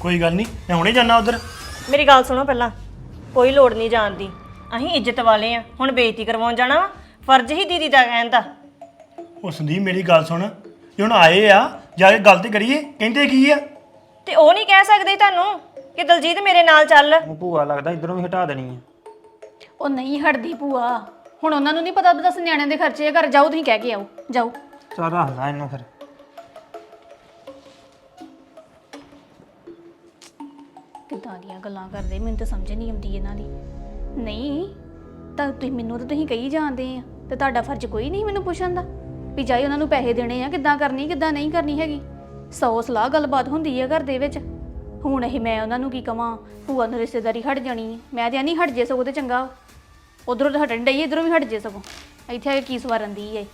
ਕੋਈ ਗੱਲ ਨਹੀਂ ਮੈਂ ਹੁਣੇ ਜਾਣਾ ਉਧਰ। ਮੇਰੀ ਗੱਲ ਸੁਣੋ ਪਹਿਲਾਂ ਕੋਈ ਲੋੜ ਨਹੀਂ ਜਾਣ ਦੀ। ਅਸੀਂ ਇੱਜ਼ਤ ਵਾਲੇ ਆ ਹੁਣ ਬੇਇੱਜ਼ਤੀ ਕਰਵਾਉਣ ਜਾਣਾ ਵਾ ਫਰਜ਼ ਹੀ ਦੀਦੀ ਦਾ ਕਹਿਣ ਦਾ। ਉਹ ਸੰਦੀਪ ਮੇਰੀ ਗੱਲ ਸੁਣ ਜੇ ਹੁਣ ਆਏ ਆ ਜਾ ਕੇ ਗੱਲ ਤੇ ਕਰੀਏ ਕਹਿੰਦੇ ਕੀ ਆ? ਤੇ ਉਹ ਨਹੀਂ ਕਹਿ ਸਕਦੇ ਤੁਹਾਨੂੰ ਕਿ ਦਲਜੀਤ ਮੇਰੇ ਨਾਲ ਚੱਲ। ਉਹ ਭੂਆ ਲੱਗਦਾ ਇਧਰੋਂ ਵੀ ਹਟਾ ਦੇਣੀ ਆ। ਉਹ ਨਹੀਂ ਹਟਦੀ ਭੂਆ ਹੁਣ ਉਹਨਾਂ ਨੂੰ ਨਹੀਂ ਪਤਾ ਦੱਸ ਨਿਆਣਿਆਂ ਦੇ ਖਰਚੇ ਆ ਘਰ ਜਾਓ ਤੁਸੀਂ ਕਹਿ ਕੇ ਆਓ ਜਾਓ। ਚੱਲ ਰੱਖ ਲਾ ਇਹਨੂੰ ਫਿਰ। ਕਿੱਦਾਂ ਦੀਆਂ ਗੱਲਾਂ ਕਰਦੇ, ਮੈਨੂੰ ਤਾਂ ਸਮਝ ਨਹੀਂ ਆਉਂਦੀ ਇਹਨਾਂ ਦੀ। ਨਹੀਂ, ਤਾਂ ਤੁਸੀਂ ਮੈਨੂੰ ਤਾਂ ਤੁਸੀਂ ਕਹੀ ਜਾਂਦੇ ਆ, ਤੇ ਤੁਹਾਡਾ ਫਰਜ਼ ਕੋਈ ਨਹੀਂ ਮੈਨੂੰ ਪੁੱਛਣ ਦਾ, ਵੀ ਜਾਈ ਉਹਨਾਂ ਨੂੰ ਪੈਸੇ ਦੇਣੇ ਆ, ਕਿੱਦਾਂ ਕਰਨੀ, ਕਿੱਦਾਂ ਨਹੀਂ ਕਰਨੀ ਹੈਗੀ। ਸੌ ਸਲਾਹ ਗੱਲਬਾਤ ਹੁੰਦੀ ਆ ਘਰ ਦੇ ਵਿੱਚ। ਹੁਣ ਇਹ ਮੈਂ ਉਹਨਾਂ ਨੂੰ ਕੀ ਕਵਾਂ, ਭੂਆ ਨੂੰ ਰਿਸ਼ਤੇਦਾਰੀ ਹਟ ਜਾਣੀ ਮੈਂ ਤੇ ਨਹੀਂ ਹਟ ਜੇ ਸਗੋਂ ਤੇ ਚੰਗਾ। ਉਧਰੋਂ ਤਾਂ ਹਟਣ ਡਈ ਇਧਰੋਂ ਵੀ ਹਟ ਜੇ ਸਗੋਂ। ਇੱਥੇ ਆ ਕੇ ਕੀ ਸਵਾਰਨ ਦੀ ਏ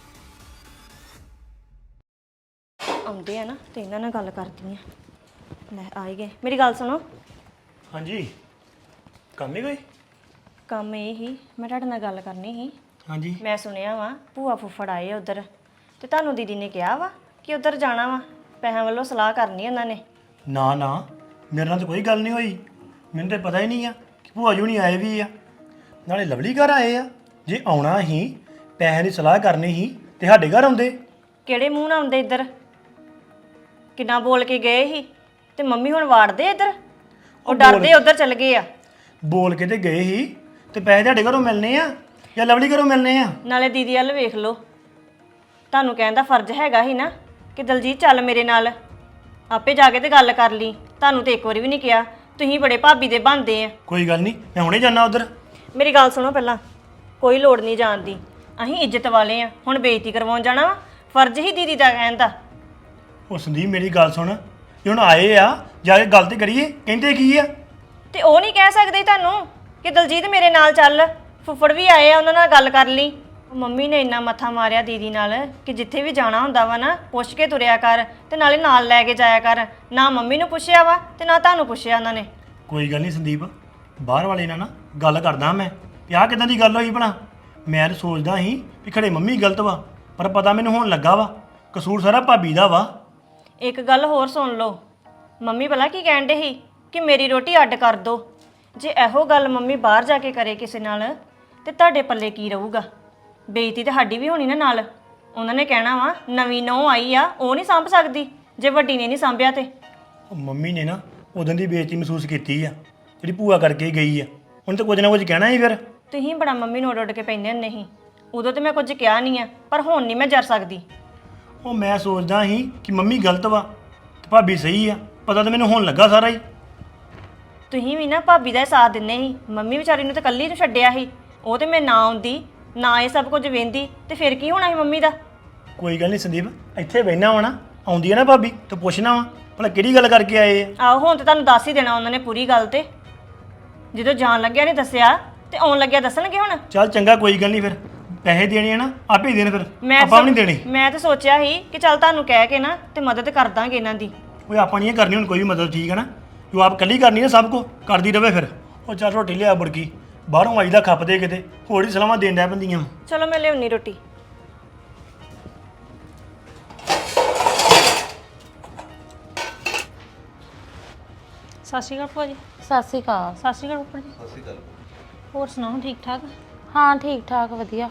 ਆਉਂਦੇ ਆ ਨਾ, ਤੇ ਇਹਨਾਂ ਨਾਲ ਗੱਲ ਕਰਦੀ ਆ। ਲੈ ਆਏ ਗਏ। ਮੇਰੀ ਗੱਲ ਸੁਣੋ ਹਾਂਜੀ। ਕੰਮ ਹੀ ਕੋਈ? ਕੰਮ ਇਹ ਹੀ ਮੈਂ ਤੁਹਾਡੇ ਨਾਲ ਗੱਲ ਕਰਨੀ ਸੀ। ਹਾਂਜੀ। ਮੈਂ ਸੁਣਿਆ ਵਾ ਭੂਆ ਫੁੱਫੜ ਆਏ ਆ ਉਧਰ। ਤੇ ਤੁਹਾਨੂੰ ਦੀਦੀ ਨੇ ਕਿਹਾ ਵਾ ਕਿ ਉਧਰ ਜਾਣਾ ਵਾ ਪੈਸਿਆਂ ਵੱਲੋਂ ਸਲਾਹ ਕਰਨੀ ਉਹਨਾਂ ਨੇ। ਨਾ ਨਾ ਮੇਰੇ ਨਾਲ ਤਾਂ ਕੋਈ ਗੱਲ ਨਹੀਂ ਹੋਈ। ਮੈਨੂੰ ਤਾਂ ਪਤਾ ਹੀ ਨਹੀਂ ਆ ਕਿ ਭੂਆ ਜੀ ਨਹੀਂ ਆਏ ਵੀ ਆ। ਨਾਲੇ ਲਵਲੀ ਘਰ ਆਏ ਆ। ਜੇ ਆਉਣਾ ਹੀ ਪੈਸਿਆਂ ਦੀ ਸਲਾਹ ਕਰਨੀ ਹੀ ਤੇ ਸਾਡੇ ਘਰ ਆਉਂਦੇ। ਕਿਹੜੇ ਮੂੰਹ ਨਾਲ ਆਉਂਦੇ ਇੱਧਰ? ਕਿੰਨਾ ਬੋਲ ਕੇ ਗਏ ਸੀ? ਤੇ ਮੰਮੀ ਹੁਣ ਵਾੜਦੇ ਇੱਧਰ? ਉਹ ਡਰਦੇ ਉਧਰ ਚੱਲ ਗਏ ਆ। ਬੋਲ ਕੇ ਤੇ ਗਏ ਹੀ ਤੇ ਪੈਸੇ ਤੁਹਾਡੇ ਘਰੋਂ ਮਿਲਨੇ ਆ ਜਾਂ ਲਵਲੀ ਘਰੋਂ ਮਿਲਨੇ ਆ? ਨਾਲੇ ਦੀਦੀ ਵੱਲ ਵੇਖ ਲਓ। ਤੁਹਾਨੂੰ ਕਹਿਣ ਦਾ ਫਰਜ਼ ਹੈਗਾ ਹੀ ਨਾ ਕਿ ਦਲਜੀਤ ਚੱਲ ਮੇਰੇ ਨਾਲ। ਆਪੇ ਜਾ ਕੇ ਤੇ ਗੱਲ ਕਰ ਲਈ। ਤੁਹਾਨੂੰ ਤੇ ਇੱਕ ਵਾਰੀ ਵੀ ਨਹੀਂ ਕਿਹਾ। ਤੁਸੀਂ ਬੜੇ ਭਾਬੀ ਦੇ ਬੰਦੇ ਆ। ਕੋਈ ਗੱਲ ਨਹੀਂ ਮੈਂ ਹੁਣੇ ਜਾਣਾ ਉਧਰ। ਮੇਰੀ ਗੱਲ ਸੁਣੋ ਪਹਿਲਾਂ। ਕੋਈ ਲੋੜ ਨਹੀਂ ਜਾਣ ਦੀ। ਅਸੀਂ ਇੱਜ਼ਤ ਵਾਲੇ ਆ। ਹੁਣ ਬੇਇੱਜ਼ਤੀ ਕਰਵਾਉਣ ਜਾਣਾ ਵਾ। ਫਰਜ਼ ਹੀ ਦੀਦੀ ਦਾ ਕਹਿਣ ਦਾ। ਉਹ ਸੰਦੀਪ ਮੇਰੀ ਗੱਲ ਸੁਣ। ਜੇ ਹੁਣ ਆਏ ਆ ਜਾ ਕੇ ਗੱਲ ਤੇ ਕਰੀਏ ਕਹਿੰਦੇ ਕੀ ਆ? ਤੇ ਉਹ ਨਹੀਂ ਕਹਿ ਸਕਦੇ ਤੁਹਾਨੂੰ ਕਿ ਦਲਜੀਤ ਮੇਰੇ ਨਾਲ ਚੱਲ ਫੁੱਫੜ ਵੀ ਆਏ ਆ ਉਹਨਾਂ ਨਾਲ ਗੱਲ ਕਰ ਲਈ। ਮੰਮੀ ਨੇ ਇੰਨਾ ਮੱਥਾ ਮਾਰਿਆ ਦੀਦੀ ਨਾਲ ਕਿ ਜਿੱਥੇ ਵੀ ਜਾਣਾ ਹੁੰਦਾ ਵਾ ਨਾ ਪੁੱਛ ਕੇ ਤੁਰਿਆ ਕਰ ਤੇ ਨਾਲੇ ਨਾਲ ਲੈ ਕੇ ਜਾਇਆ ਕਰ। ਨਾ ਮੰਮੀ ਨੂੰ ਪੁੱਛਿਆ ਵਾ ਤੇ ਨਾ ਤੁਹਾਨੂੰ ਪੁੱਛਿਆ ਉਹਨਾਂ ਨੇ। ਕੋਈ ਗੱਲ ਨਹੀਂ ਸੰਦੀਪ ਬਾਹਰ ਵਾਲੇ ਨਾਲ ਨਾ ਗੱਲ ਕਰਦਾ ਮੈਂ ਕਿ ਆਹ ਕਿਦਾਂ ਦੀ ਗੱਲ ਹੋਈ ਭਲਾ? ਮੈਂ ਤਾਂ ਸੋਚਦਾ ਸੀ ਵੀ ਖੜੇ ਮੰਮੀ ਗਲਤ ਵਾ ਪਰ ਪਤਾ ਮੈਨੂੰ ਹੁਣ ਲੱਗਾ ਵਾ ਕਸੂਰ ਸਾਰਾ ਭਾਬੀ ਦਾ ਵਾ। ਇੱਕ ਗੱਲ ਹੋਰ ਸੁਣ ਲਓ। ਮੰਮੀ ਭਲਾ ਕੀ ਕਹਿਣ ਦੇ ਸੀ? ਕਿ ਮੇਰੀ ਰੋਟੀ ਅੱਡ ਕਰ ਦੋ। ਜੇ ਇਹੋ ਗੱਲ ਮੰਮੀ ਬਾਹਰ ਜਾ ਕੇ ਕਰੇ ਕਿਸੇ ਨਾਲ ਤੇ ਤੁਹਾਡੇ ਪੱਲੇ ਕੀ ਰਹੂਗਾ? ਬੇਇੱਜ਼ਤੀ ਤੇ ਸਾਡੀ ਵੀ ਹੋਣੀ ਨਾ ਨਾਲ। ਉਹਨਾਂ ਨੇ ਕਹਿਣਾ ਵਾ ਨਵੀਂ ਨੌ ਆਈ ਆ ਉਹ ਨਹੀਂ ਸੰਭ ਸਕਦੀ ਜੇ ਵੱਡੀ ਨੇ ਨਹੀਂ ਸੰਭਿਆ ਤੇ। ਉਹ ਮੰਮੀ ਨੇ ਨਾ ਉਦੋਂ ਦੀ ਬੇਇੱਜ਼ਤੀ ਮਹਿਸੂਸ ਕੀਤੀ ਆ ਜਿਹੜੀ ਭੂਆ ਕਰਕੇ ਗਈ ਆ। ਉਹਨੇ ਤਾਂ ਕੁਝ ਨਾ ਕੁਝ ਕਹਿਣਾ ਹੀ ਫਿਰ। ਤੁਸੀਂ ਬੜਾ ਮੰਮੀ ਨੂੰ ਉੱਡ ਉੱਡ ਕੇ ਪੈਂਦੇ ਹੁੰਦੇ ਸੀ। ਉਦੋਂ ਤੇ ਮੈਂ ਕੁਝ ਕਿਹਾ ਨਹੀਂ ਆ ਪਰ ਹੁਣ ਨਹੀਂ ਮੈਂ ਜਰ ਸਕਦੀ। ਉਹ ਮੈਂ ਸੋਚਦਾ ਸੀ ਕਿ ਮੰਮੀ ਗਲਤ ਵਾ ਤੇ ਭਾਬੀ ਸਹੀ ਆ ਪਤਾ ਤਾਂ ਮੈਨੂੰ ਹੁਣ ਲੱਗਾ ਸਾਰਾ ਹੀ। ਤੁਸੀਂ ਵੀ ਨਾ ਭਾਬੀ ਦਾ ਹੀ ਸਾਥ ਦਿੰਦੇ ਸੀ। ਮੰਮੀ ਵਿਚਾਰੀ ਨੂੰ ਤਾਂ ਕੱਲੀ ਨੂੰ ਛੱਡਿਆ ਸੀ। ਉਹ ਤੇ ਮੈਂ ਨਾ ਆਉਂਦੀ ਨਾ ਇਹ ਸਭ ਕੁਝ ਵੇਂਦੀ ਤੇ ਫਿਰ ਕੀ ਹੋਣਾ ਸੀ ਮੰਮੀ ਦਾ? ਕੋਈ ਗੱਲ ਨਹੀਂ ਸੰਦੀਪ ਇੱਥੇ ਬਹਿਣਾ ਨਾ ਆਉਂਦੀ ਆ ਨਾ ਭਾਬੀ ਤੇ ਪੁੱਛਣਾ ਵਾ ਭਲਾ ਕਿਹੜੀ ਗੱਲ ਕਰਕੇ ਆਏ ਆ? ਆਹੋ ਹੁਣ ਤੇ ਤੁਹਾਨੂੰ ਦੱਸ ਹੀ ਦੇਣਾ ਉਹਨਾਂ ਨੇ ਪੂਰੀ ਗੱਲ ਤੇ। ਜਦੋਂ ਜਾਣ ਲੱਗਿਆ ਨੇ ਦੱਸਿਆ ਤੇ ਆਉਣ ਲੱਗਿਆ ਦੱਸਣਗੇ ਹੁਣ? ਚੱਲ ਚੰਗਾ ਕੋਈ ਗੱਲ ਨਹੀਂ ਫਿਰ। ਪੈਸੇ ਦੇਣੇ ਆ ਨਾ ਆਪੇ ਹੀ ਦੇਣ ਫਿਰ। ਮੈਂ ਆਪਾਂ ਵੀ ਨਹੀਂ ਦੇਣੇ। ਮੈਂ ਤਾਂ ਸੋਚਿਆ ਸੀ ਕਿ ਚੱਲ ਤੁਹਾਨੂੰ ਕਹਿ ਕੇ ਨਾ ਤੇ ਮਦਦ ਕਰ ਦਾਂਗੇ ਇਹਨਾਂ ਦੀ। ਓਏ ਆਪਾਂ ਨਹੀਂ ਕਰਨੀ ਹੁਣ ਕੋਈ ਵੀ ਮਦਦ ਠੀਕ ਹੈ ਨਾ। ਜੋ ਆਪ ਕੱਲੀ ਕਰਨੀ ਹੈ ਸਭ ਕੋ ਕਰਦੀ ਰਵੇ ਫਿਰ। ਉਹ ਚੱਲ ਰੋਟੀ ਲਿਆ ਬੁਰਕੀ ਬਾਹਰੋਂ ਆਈ ਦਾ ਖੱਪਦੇ ਕਿਤੇ ਹੋਰ ਹੀ ਸਲਾਮਾਂ ਦੇਣ ਡੈ ਪੈਂਦੀਆਂ। ਚਲੋ ਮੈਂ ਲਿਆਉਣੀ ਰੋਟੀ। ਸਤਿ ਸ਼੍ਰੀ ਅਕਾਲ ਭੂਆ ਜੀ। ਸਤਿ ਸ਼੍ਰੀ ਅਕਾਲ। ਸਤਿ ਸ਼੍ਰੀ ਅਕਾਲ ਉੱਪਰ ਜੀ। ਸਤਿ ਸ਼੍ਰੀ ਅਕਾਲ। ਹੋਰ ਸੁਣਾਓ ਠੀਕ ਠਾਕ? ਹਾਂ ਠੀਕ ਠਾਕ ਵਧੀਆ।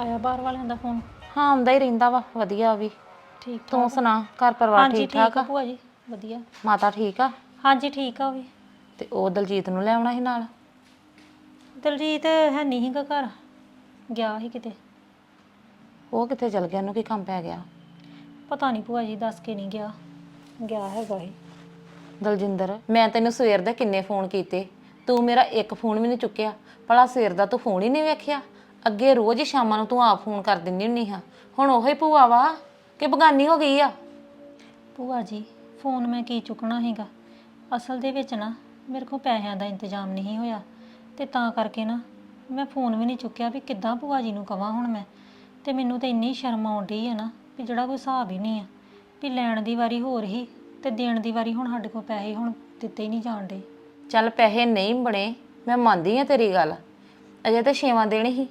ਆਇਆ ਬਾਹਰ ਵਾਲਿਆਂ ਦਾ ਫੋਨ ਹਾਂ ਆਉਂਦਾ ਹੀ ਰਹਿੰਦਾ ਵਾ ਵਧੀਆ ਵੀ। ਠੀਕ ਤੂੰ ਸੁਣਾ ਘਰ ਪਰਿਵਾਰ ਹਾਂਜੀ ਠੀਕ ਠਾਕ ਆ? ਭੂਆ ਜੀ ਵਧੀਆ। ਮਾਤਾ ਠੀਕ ਆ? ਹਾਂਜੀ ਠੀਕ ਆ ਉਹ ਵੀ। ਤੇ ਉਹ ਦਲਜੀਤ ਨੂੰ ਲੈ ਆਉਣਾ ਸੀ ਨਾਲ? ਦਲਜੀਤ ਹੈ ਨਹੀਂ ਸੀਗਾ ਘਰ ਗਿਆ ਸੀ ਕਿਤੇ। ਉਹ ਕਿੱਥੇ ਚਲ ਗਿਆ ਉਹਨੂੰ ਕੀ ਕੰਮ ਪੈ ਗਿਆ? ਪਤਾ ਨਹੀਂ ਭੂਆ ਜੀ ਦੱਸ ਕੇ ਨਹੀਂ ਗਿਆ। ਗਿਆ ਹੈਗਾ ਹੀ ਦਲਜਿੰਦਰ ਮੈਂ ਤੈਨੂੰ ਸਵੇਰ ਦੇ ਕਿੰਨੇ ਫੋਨ ਕੀਤੇ? ਤੂੰ ਮੇਰਾ ਇੱਕ ਫੋਨ ਵੀ ਨਹੀਂ ਚੁੱਕਿਆ। ਭਲਾ ਸਵੇਰ ਦਾ ਤੂੰ ਫੋਨ ਹੀ ਨਹੀਂ ਵੇਖਿਆ। ਅੱਗੇ ਰੋਜ਼ ਹੀ ਸ਼ਾਮਾਂ ਨੂੰ ਤੂੰ ਆਪ ਫੋਨ ਕਰ ਦਿੰਦੀ ਹੁੰਨੀ ਹਾਂ। ਹੁਣ ਉਹੀ ਭੂਆ ਵਾ ਕਿ ਬਗਾਨੀ ਹੋ ਗਈ ਆ? ਭੂਆ ਜੀ ਫੋਨ ਮੈਂ ਕੀ ਚੁੱਕਣਾ ਹੈਗਾ? ਅਸਲ ਦੇ ਵਿੱਚ ਨਾ ਮੇਰੇ ਕੋਲ ਪੈਸਿਆਂ ਦਾ ਇੰਤਜ਼ਾਮ ਨਹੀਂ ਹੋਇਆ ਤੇ ਤਾਂ ਕਰਕੇ ਨਾ ਮੈਂ ਫੋਨ ਵੀ ਨਹੀਂ ਚੁੱਕਿਆ ਵੀ ਕਿੱਦਾਂ ਭੂਆ ਜੀ ਨੂੰ ਕਵਾਂ ਹੁਣ ਮੈਂ। ਤੇ ਮੈਨੂੰ ਤਾਂ ਇੰਨੀ ਸ਼ਰਮ ਆਉਂਦੀ ਹੈ ਨਾ ਵੀ ਜਿਹੜਾ ਕੋਈ ਹਿਸਾਬ ਹੀ ਨਹੀਂ ਆ ਵੀ ਲੈਣ ਦੀ ਵਾਰੀ ਹੋਰ ਹੀ ਤੇ ਦੇਣ ਦੀ ਵਾਰੀ ਹੁਣ ਸਾਡੇ ਕੋਲ ਪੈਸੇ ਹੁਣ ਦਿੱਤੇ ਹੀ ਨਹੀਂ ਜਾਣਦੇ ਚੱਲ ਪੈਸੇ ਨਹੀਂ ਬਣੇ ਮੈਂ ਮੰਨਦੀ ਆ ਤੇਰੀ ਗੱਲ। ਅਜੇ ਤੇ ਛੇਵਾਂ ਦੇਣੀ ਸੀ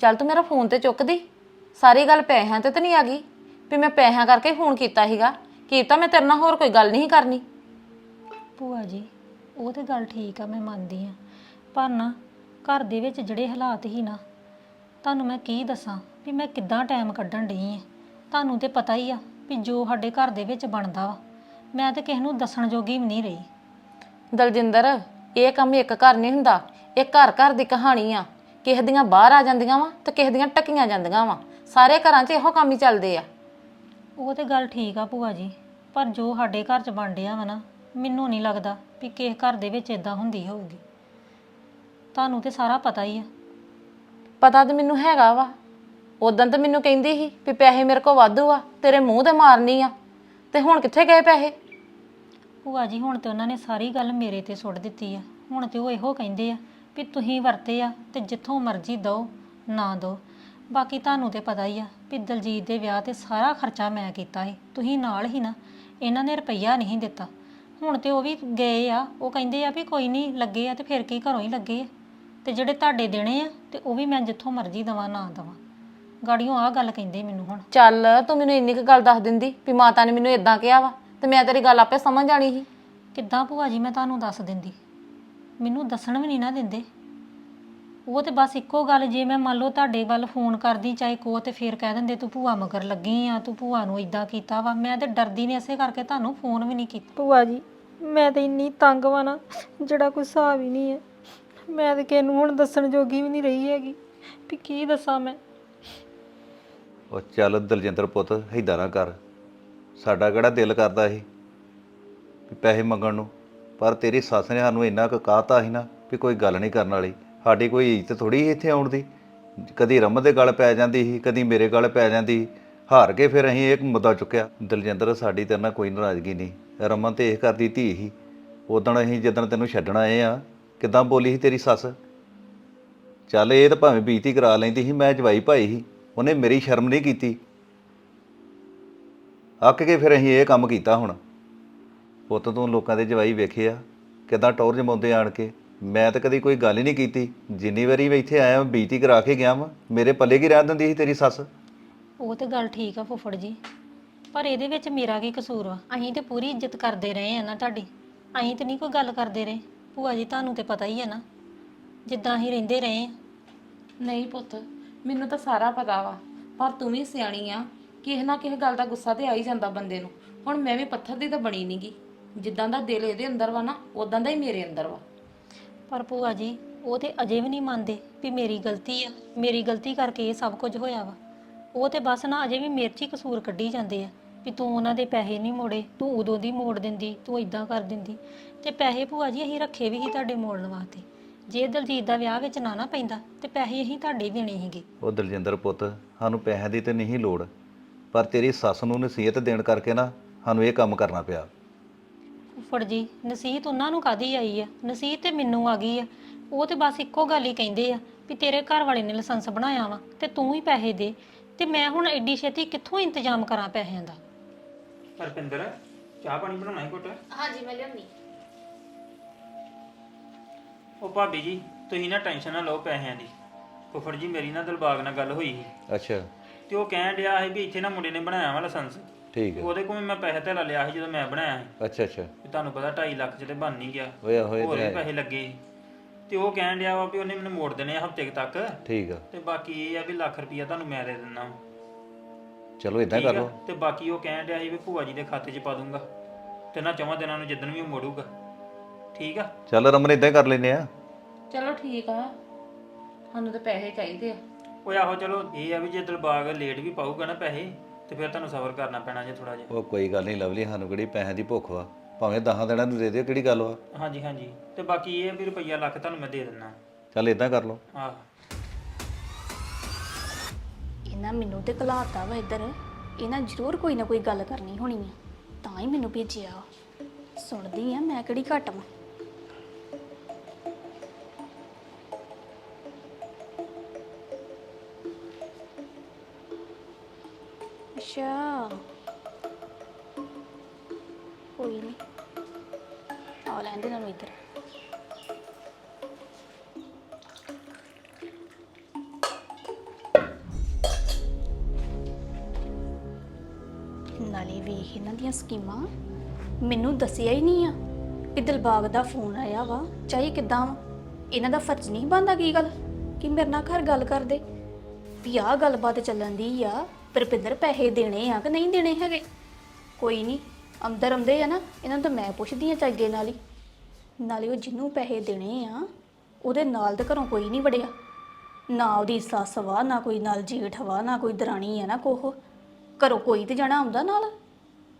ਚੱਲ ਤੂੰ ਮੇਰਾ ਫੋਨ ਤੇ ਚੁੱਕਦੀ। ਸਾਰੀ ਗੱਲ ਪੈਸਿਆਂ ਤੇ ਤਾਂ ਨਹੀਂ ਆ ਗਈ। ਵੀ ਮੈਂ ਪੈਸਿਆਂ ਕਰਕੇ ਫੋਨ ਕੀਤਾ ਸੀਗਾ। ਕੀਤਾ ਮੈਂ ਤੇਰੇ ਨਾਲ ਹੋਰ ਕੋਈ ਗੱਲ ਨਹੀਂ ਕਰਨੀ। ਭੂਆ ਜੀ ਉਹ ਤੇ ਗੱਲ ਠੀਕ ਆ ਮੈਂ ਮੰਨਦੀ ਆ। ਪਰ ਨਾ ਘਰ ਦੇ ਵਿੱਚ ਜਿਹੜੇ ਹਾਲਾਤ ਹੀ ਨਾ ਤੁਹਾਨੂੰ ਮੈਂ ਕੀ ਦੱਸਾਂ? ਵੀ ਮੈਂ ਕਿੱਦਾਂ ਟਾਈਮ ਕੱਢਣ ਡਈ ਆ। ਤੁਹਾਨੂੰ ਤੇ ਪਤਾ ਹੀ ਆ ਵੀ ਜੋ ਸਾਡੇ ਘਰ ਦੇ ਵਿੱਚ ਬਣਦਾ ਵਾ ਮੈਂ ਤੇ ਕਿਸੇ ਨੂੰ ਦੱਸਣ ਜੋਗੀ ਵੀ ਨਹੀਂ ਰਹੀ। ਦਲਜਿੰਦਰ ਇਹ ਕੰਮ ਇੱਕ ਘਰ ਨਹੀਂ ਹੁੰਦਾ। ਇਹ ਘਰ ਘਰ ਦੀ ਕਹਾਣੀ ਆ। ਕਿਸੇ ਦੀਆਂ ਬਾਹਰ ਆ ਜਾਂਦੀਆਂ ਵਾ ਤੇ ਕਿਸੇ ਦੀਆਂ ਟਕੀਆਂ ਜਾਂਦੀਆਂ ਵਾ। ਸਾਰੇ ਘਰਾਂ 'ਚ ਇਹੋ ਕੰਮ ਹੀ ਚੱਲਦੇ ਆ। ਉਹ ਤੇ ਗੱਲ ਠੀਕ ਆ ਭੂਆ ਜੀ ਪਰ ਜੋ ਸਾਡੇ ਘਰ 'ਚ ਬਣ ਡਿਆ ਵਾ ਨਾ ਮੈਨੂੰ ਨਹੀਂ ਲੱਗਦਾ ਵੀ ਕਿਸੇ ਘਰ ਦੇ ਵਿੱਚ ਇਦਾਂ ਹੁੰਦੀ ਹੋਊਗੀ। ਤੁਹਾਨੂੰ ਤੇ ਸਾਰਾ ਪਤਾ ਹੀ ਆ। ਪਤਾ ਤੇ ਮੈਨੂੰ ਹੈਗਾ ਵਾ। ਉਦੋਂ ਤਾਂ ਮੈਨੂੰ ਕਹਿੰਦੀ ਸੀ ਵੀ ਪੈਸੇ ਮੇਰੇ ਕੋਲ ਵਾਧੂ ਆ ਤੇਰੇ ਮੂੰਹ ਤੇ ਮਾਰਨੀ ਆ। ਤੇ ਹੁਣ ਕਿੱਥੇ ਗਏ ਪੈਸੇ? ਭੂਆ ਜੀ ਹੁਣ ਤੇ ਉਹਨਾਂ ਨੇ ਸਾਰੀ ਗੱਲ ਮੇਰੇ ਤੇ ਸੁੱਟ ਦਿੱਤੀ ਆ। ਹੁਣ ਤੇ ਉਹ ਇਹੋ ਕਹਿੰਦੇ ਆ ਵੀ ਤੁਸੀਂ ਵਰਤੇ ਆ ਤੇ ਜਿੱਥੋਂ ਮਰਜ਼ੀ ਦਿਓ ਨਾ ਦਿਓ। ਬਾਕੀ ਤੁਹਾਨੂੰ ਤੇ ਪਤਾ ਹੀ ਆ ਵੀ ਦਲਜੀਤ ਦੇ ਵਿਆਹ ਤੇ ਸਾਰਾ ਖਰਚਾ ਮੈਂ ਕੀਤਾ ਸੀ। ਤੁਸੀਂ ਨਾਲ ਹੀ ਨਾ ਇਹਨਾਂ ਨੇ ਰੁਪਈਆ ਨਹੀਂ ਦਿੱਤਾ। ਹੁਣ ਤੇ ਉਹ ਵੀ ਗਏ ਆ ਉਹ ਕਹਿੰਦੇ ਆ ਵੀ ਕੋਈ ਨਹੀਂ ਲੱਗੇ ਆ ਤੇ ਫਿਰ ਕੀ ਘਰੋਂ ਹੀ ਲੱਗੇ ਆ। ਤੇ ਜਿਹੜੇ ਤੁਹਾਡੇ ਦੇਣੇ ਆ ਤੇ ਉਹ ਵੀ ਮੈਂ ਜਿੱਥੋਂ ਮਰਜ਼ੀ ਦਵਾਂ ਨਾ ਦਵਾਂ। ਗਾੜੀਆਂ ਆ ਗੱਲ ਕਹਿੰਦੇ ਮੈਨੂੰ ਹੁਣ। ਚੱਲ ਤੂੰ ਮੈਨੂੰ ਇੰਨੀ ਕੁ ਗੱਲ ਦੱਸ ਦਿੰਦੀ ਵੀ ਮਾਤਾ ਨੇ ਮੈਨੂੰ ਇਦਾਂ ਕਿਹਾ ਵਾ ਤੇ ਮੈਂ ਤੇਰੀ ਗੱਲ ਆਪੇ ਸਮਝ ਜਾਣੀ ਸੀ। ਕਿੱਦਾਂ ਭੂਆ ਜੀ ਮੈਂ ਤੁਹਾਨੂੰ ਦੱਸ ਦਿੰਦੀ। ਮੈਨੂੰ ਦੱਸਣ ਵੀ ਨਹੀਂ ਨਾ ਦਿੰਦੇ। ਉਹ ਤੇ ਬਸ ਇੱਕੋ ਗੱਲ ਜੇ ਮੈਂ ਮੰਨ ਲਓ ਤੁਹਾਡੇ ਵੱਲ ਫੋਨ ਕਰਦੀ ਚਾਹੇ ਕੋ ਤੇ ਫੇਰ ਕਹਿ ਦਿੰਦੇ ਤੂੰ ਭੂਆ ਮਗਰ ਲੱਗੀ ਆ ਤੂੰ ਭੂਆ ਨੂੰ ਇਦਾਂ ਕੀਤਾ ਵਾ। ਮੈਂ ਤੇ ਡਰਦੀ ਨੇ ਇਸੇ ਕਰਕੇ ਤੁਹਾਨੂੰ ਫੋਨ ਵੀ ਨਹੀਂ ਕੀਤਾ। ਭੂਆ ਜੀ ਮੈਂ ਤੇ ਇੰਨੀ ਤੰਗ ਵਾ ਨਾ ਜਿਹੜਾ ਕੋਈ ਹਿਸਾਬ ਹੀ ਨਹੀਂ ਹੈ। ਮੈਂ ਤੇ ਕਿਸੇ ਨੂੰ ਹੁਣ ਦੱਸਣ ਜੋਗੀ ਵੀ ਨਹੀਂ ਰਹੀ ਹੈਗੀ ਵੀ ਕੀ ਦੱਸਾਂ ਮੈਂ। ਉਹ ਚੱਲ ਦਲਜਿੰਦਰ ਪੁੱਤ ਏਦਾਂ ਨਾ ਕਰ। ਸਾਡਾ ਕਿਹੜਾ ਦਿਲ ਕਰਦਾ ਸੀ ਵੀ ਪੈਸੇ ਮੰਗਣ ਨੂੰ? ਪਰ ਤੇਰੀ ਸੱਸ ਨੇ ਸਾਨੂੰ ਇੰਨਾ ਕੁ ਕਾਹਤਾ ਸੀ ਨਾ ਵੀ ਕੋਈ ਗੱਲ ਨਹੀਂ ਕਰਨ ਵਾਲੀ। ਸਾਡੀ ਕੋਈ ਇੱਜ਼ਤ ਥੋੜੀ ਸੀ ਇੱਥੇ ਆਉਣ ਦੀ। ਕਦੀ ਰਮਨ ਦੇ ਗਲ ਪੈ ਜਾਂਦੀ ਸੀ, ਕਦੀ ਮੇਰੇ ਗਲ ਪੈ ਜਾਂਦੀ ਸੀ। ਹਾਰ ਕੇ ਫਿਰ ਅਸੀਂ ਇੱਕ ਮੁੱਦਾ ਚੁੱਕਿਆ। ਦਲਜਿੰਦਰ, ਸਾਡੀ ਤੇਰੇ ਨਾਲ ਕੋਈ ਨਾਰਾਜ਼ਗੀ ਨਹੀਂ। ਰਮਨ ਤੇ ਇਹ ਕਰਦੀ ਧੀ ਸੀ। ਉਦੋਂ ਅਸੀਂ ਜਦੋਂ ਤੈਨੂੰ ਛੱਡਣ ਆਏ ਆ ਕਿਦਾਂ ਬੋਲੀ ਸੀ ਤੇਰੀ ਸੱਸ? ਚੱਲ ਇਹ ਤਾਂ ਭਾਵੇਂ ਬੀਤੀ ਕਰਾ ਲੈਂਦੀ ਸੀ, ਮੈਂ ਜਵਾਈ ਭਾਈ ਸੀ। ਉਹਨੇ ਮੇਰੀ ਸ਼ਰਮ ਨਹੀਂ ਕੀਤੀ। ਅੱਕ ਕੇ ਫਿਰ ਅਸੀਂ ਇਹ ਕੰਮ ਕੀਤਾ ਹੁਣ। ਪੁੱਤ ਤੂੰ ਲੋਕਾਂ ਦੇ ਜਵਾਈ ਵੇਖੇ ਆ ਕਿਦਾਂ ਟੌਰ ਜਮਾਉਂਦੇ ਆਣ ਕੇ। ਮੈਂ ਤਾਂ ਕਦੀ ਕੋਈ ਗੱਲ ਹੀ ਨਹੀਂ ਕੀਤੀ। ਜਿੰਨੀ ਵਾਰੀ ਮੈਂ ਇੱਥੇ ਆਇਆ ਬੀਤੀ ਕਰਾ ਕੇ ਗਿਆ ਵਾਂ। ਮੇਰੇ ਪੱਲੇ ਕੀ ਰਹਿ ਦਿੰਦੀ ਸੀ ਤੇਰੀ ਸੱਸ? ਉਹ ਤੇ ਗੱਲ ਠੀਕ ਆ ਫੁੱਫੜ ਜੀ। ਪਰ ਇਹਦੇ ਵਿੱਚ ਮੇਰਾ ਕੀ ਕਸੂਰ ਵਾ? ਅਸੀਂ ਤੇ ਪੂਰੀ ਇੱਜ਼ਤ ਕਰਦੇ ਰਹੇ ਆ ਨਾ ਤੁਹਾਡੀ। ਅਸੀਂ ਤੇ ਨਹੀਂ ਕੋਈ ਗੱਲ ਕਰਦੇ ਰਹੇ। ਭੂਆ ਜੀ ਤੁਹਾਨੂੰ ਤੇ ਪਤਾ ਹੀ ਆ ਨਾ। ਜਿੱਦਾਂ ਅਸੀਂ ਰਹਿੰਦੇ ਰਹੇ ਆ। ਨਹੀਂ ਪੁੱਤ ਮੈਨੂੰ ਤਾਂ ਸਾਰਾ ਪਤਾ ਵਾ। ਪਰ ਤੂੰ ਵੀ ਸਿਆਣੀ ਆ ਕਿਸੇ ਨਾ ਕਿਸੇ ਗੱਲ ਦਾ ਗੁੱਸਾ ਤੇ ਆ ਹੀ ਜਾਂਦਾ ਬੰਦੇ ਨੂੰ। ਹੁਣ ਮੈਂ ਵੀ ਪੱਥਰ ਦੀ ਤਾਂ ਬਣੀ ਨਹੀਂਗੀ ਜਿੱਦਾਂ ਦਾ ਦਿਲ ਇਹਦੇ ਅੰਦਰ ਵਾ ਨਾ ਉਦਾਂ ਦਾ ਹੀ ਮੇਰੇ ਅੰਦਰ ਵਾ। ਪਰ ਭੂਆ ਜੀ ਉਹ ਤੇ ਅਜੇ ਵੀ ਨਹੀਂ ਮੰਨਦੇ ਵੀ ਮੇਰੀ ਗਲਤੀ ਆ। ਮੇਰੀ ਗਲਤੀ ਕਰਕੇ ਇਹ ਸਭ ਕੁਝ ਹੋਇਆ ਵਾ। ਉਹ ਤੇ ਬਸ ਨਾ ਅਜੇ ਵੀ ਮੇਰੇ 'ਚ ਹੀ ਕਸੂਰ ਕੱਢੀ ਜਾਂਦੇ ਆ ਵੀ ਤੂੰ ਉਹਨਾਂ ਦੇ ਪੈਸੇ ਨਹੀਂ ਮੋੜੇ ਤੂੰ ਉਦੋਂ ਦੀ ਮੋੜ ਦਿੰਦੀ ਤੂੰ ਇਦਾਂ ਕਰ ਦਿੰਦੀ। ਤੇ ਪੈਸੇ ਭੂਆ ਜੀ ਅਸੀਂ ਰੱਖੇ ਵੀ ਸੀ ਤੁਹਾਡੇ ਮੋੜਨ ਵਾਸਤੇ। ਜੇ ਦਲਜੀਤ ਦਾ ਵਿਆਹ ਵਿੱਚ ਨਾ ਨਾ ਪੈਂਦਾ ਤੇ ਪੈਸੇ ਅਸੀਂ ਤੁਹਾਡੇ ਹੀ ਦੇਣੇ ਸੀਗੇ। ਉਹ ਦਲਜਿੰਦਰ ਪੁੱਤ ਸਾਨੂੰ ਪੈਸਿਆਂ ਦੀ ਤੇ ਨਹੀਂ ਲੋੜ। ਪਰ ਤੇਰੀ ਸੱਸ ਨੂੰ ਨਸੀਹਤ ਦੇਣ ਕਰਕੇ ਨਾ ਸਾਨੂੰ ਇਹ ਕੰਮ ਕਰਨਾ ਪਿਆ। ਫੁੱਫੜ ਜੀ ਨਸੀਹਤ ਉਹਨਾਂ ਨੂੰ ਕਾਦੀ ਆਈ ਆ? ਨਸੀਹਤ ਤੇ ਮੈਨੂੰ ਆ ਗਈ ਆ। ਉਹ ਤੇ ਬਸ ਇੱਕੋ ਗੱਲ ਹੀ ਕਹਿੰਦੇ ਆ ਵੀ ਤੇਰੇ ਘਰ ਵਾਲੇ ਨੇ ਲਾਇਸੈਂਸ ਬਣਾਇਆ ਵਾ ਤੇ ਤੂੰ ਹੀ ਪੈਸੇ ਦੇ ਤੇ ਮੈਂ ਹੁਣ ਐਡੀ ਛੇਤੀ ਕਿੱਥੋਂ ਇੰਤਜ਼ਾਮ ਕਰਾਂ ਪੈਸਿਆਂ ਦਾ? ਹਰਪਿੰਦਰ ਚਾਹ ਪਾਣੀ ਬਣਾਉਣਾ ਹੈ ਘੁੱਟ? ਹਾਂਜੀ ਮੈਂ ਲਿਆਉਣੀ। ਉਹ ਭਾਬੀ ਜੀ ਤੁਸੀਂ ਨਾ ਟੈਨਸ਼ਨ ਨਾ ਲਓ ਪੈਸਿਆਂ ਦੀ। ਫੁੱਫੜ ਜੀ ਮੇਰੀ ਨਾ ਦਿਲਬਾਗ ਨਾਲ ਗੱਲ ਹੋਈ ਸੀ। ਅੱਛਾ। ਤੇ ਉਹ ਕਹਿਣ ਡਿਆ ਸੀ ਵੀ ਇੱਥੇ ਨਾ ਮੁੰਡੇ ਨੇ ਬਣਾਇਆ ਵਾ ਲਾਇਸੈਂਸ। ਠੀਕ ਹੈ ਉਹਦੇ ਕੋਲ ਵੀ ਮੈਂ ਪੈਸੇ ਧੇਲਾ ਲਿਆ ਸੀ ਜਦੋਂ ਮੈਂ ਬਣਾਇਆ ਸੀ। ਅੱਛਾ ਅੱਛਾ। ਵੀ ਤੁਹਾਨੂੰ ਪਤਾ 2.5 ਲੱਖ ਚ ਤੇ ਬਣ ਨਹੀਂ ਗਿਆ। ਹੋਇਆ ਹੋਇਆ ਹੋਰ ਤੇ ਵੀ ਹੈ। ਪੈਸੇ ਲੱਗੇ ਸੀ। ਤੇ ਉਹ ਕਹਿਣ ਡਿਆ ਵਾ ਵੀ ਉਹਨੇ ਮੈਨੂੰ ਮੋੜ ਦੇਣੇ ਆ ਹਫ਼ਤੇ ਤੱਕ। ਠੀਕ ਆ। ਤੇ ਬਾਕੀ ਇਹ ਆ ਵੀ ਲੱਖ ਰੁਪਈਆ ਤੁਹਾਨੂੰ ਮੈਂ ਦੇ ਦਿੰਦਾ ਚਲੋ ਇਦਾਂ ਠੀਕ ਕਰ ਆ? ਲਓ। ਤੇ ਬਾਕੀ ਉਹ ਕਹਿਣ ਡਿਆ ਸੀ ਵੀ ਭੂਆ ਜੀ ਦੇ ਖਾਤੇ 'ਚ ਪਾ ਦੂੰਗਾ। ਤੇ ਨਾ ਚੌਵਾਂ ਦਿਨਾਂ ਨੂੰ ਜਿੱਦਣ ਵੀ ਉਹ ਮੋੜੂਗਾ। ਠੀਕ ਆ? ਚੱਲ ਰਮਨ ਇਦਾਂ ਕਰ ਲੈਨੇ ਆ। ਚਲੋ ਠੀਕ ਆ। ਸਾਨੂੰ ਤਾਂ ਪੈਸੇ ਚਾਹੀਦੇ ਆ। ਓਏ ਆਹੋ ਚਲੋ ਇਹ ਆ ਵੀ ਜੇ ਦਿਲਬਾਗ ਲੇਟ ਵੀ ਪਾਊਗਾ ਨਾ ਪੈਸੇ। ਤੇ ਫਿਰ ਤੁਹਾਨੂੰ ਸਬਰ ਕਰਨਾ ਪੈਣਾ ਜੇ ਥੋੜਾ ਜਿਹਾ। ਉਹ ਕੋਈ ਗੱਲ ਨਹੀਂ ਲਵਲੀ ਸਾਨੂੰ ਕਿਹੜੀ ਪੈਸਿਆਂ ਦੀ ਭੁੱਖ ਵਾ? ਭਾਵੇਂ 10 ਦਿਨਾਂ ਨੂੰ ਦੇ ਦਿਓ ਕਿਹੜੀ ਗੱਲ ਵਾ? ਹਾਂਜੀ ਹਾਂਜੀ। ਤੇ ਬਾਕੀ ਇਹ ਆ ਵੀ ਰੁਪਈਆ ਲੱਖ ਤੁਹਾਨੂੰ ਮੈਂ ਦੇ ਦਿੰਦਾ। ਚੱਲ ਇਦਾਂ ਕਰ ਲਓ। ਆਹ। ਇਹਨਾਂ ਮੈਨੂੰ ਤੇ ਘਲਾਤਾ ਵਾ ਇੱਧਰ। ਇਹਨਾਂ ਜ਼ਰੂਰ ਕੋਈ ਨਾ ਕੋਈ ਗੱਲ ਕਰਨੀ ਹੋਣੀ ਆ। ਤਾਂ ਹੀ ਮੈਨੂੰ ਭੇਜਿਆ। ਵਾ। ਸੁਣਦੀ ਆ ਮੈਂ ਕਿਹੜੀ ਘੱਟ ਵਾਂ। ਅੱਛਾ। ਕੋਈ ਨਹੀਂ ਆ ਲੈਂਦੇ ਇਹਨਾਂ ਇੱਧਰ। ਨਾਲੇ ਵੇਖ ਇਹਨਾਂ ਦੀਆਂ ਸਕੀਮਾਂ। ਮੈਨੂੰ ਦੱਸਿਆ ਹੀ ਨਹੀਂ ਆ ਵੀ ਦਿਲਬਾਗ ਦਾ ਫੋਨ ਆਇਆ ਵਾ। ਚਾਹੇ ਕਿਦਾਂ ਵਾ। ਇਹਨਾਂ ਦਾ ਫਰਜ਼ ਨਹੀਂ ਬਣਦਾ ਕੀ ਗੱਲ? ਕਿ ਮੇਰੇ ਨਾਲ ਘਰ ਗੱਲ ਕਰਦੇ। ਵੀ ਆਹ ਗੱਲਬਾਤ ਚੱਲਣ ਦੀ ਆ। ਪਰਪਿੰਦਰ ਪੈਸੇ ਦੇਣੇ ਆ ਕਿ ਨਹੀਂ ਦੇਣੇ ਹੈਗੇ? ਕੋਈ ਨਹੀਂ, ਅੰਦਰ ਆਉਂਦੇ ਆ ਨਾ, ਇਹਨਾਂ ਨੂੰ ਤਾਂ ਮੈਂ ਪੁੱਛਦੀ ਆ ਚੱਗੇ ਨਾਲ ਹੀ। ਨਾਲੇ ਉਹ ਜਿਹਨੂੰ ਪੈਸੇ ਦੇਣੇ ਆ, ਉਹਦੇ ਨਾਲ ਤਾਂ ਘਰੋਂ ਕੋਈ ਨਹੀਂ ਵੜਿਆ। ਨਾ ਉਹਦੀ ਸੱਸ ਵਾ, ਨਾ ਕੋਈ ਨਾਲ ਜੇਠ ਵਾ, ਨਾ ਕੋਈ ਦਰਾਣੀ ਆ ਨਾ ਕੋਹ। ਘਰੋਂ ਕੋਈ ਤੇ ਜਾਣਾ ਆਉਂਦਾ ਨਾਲ?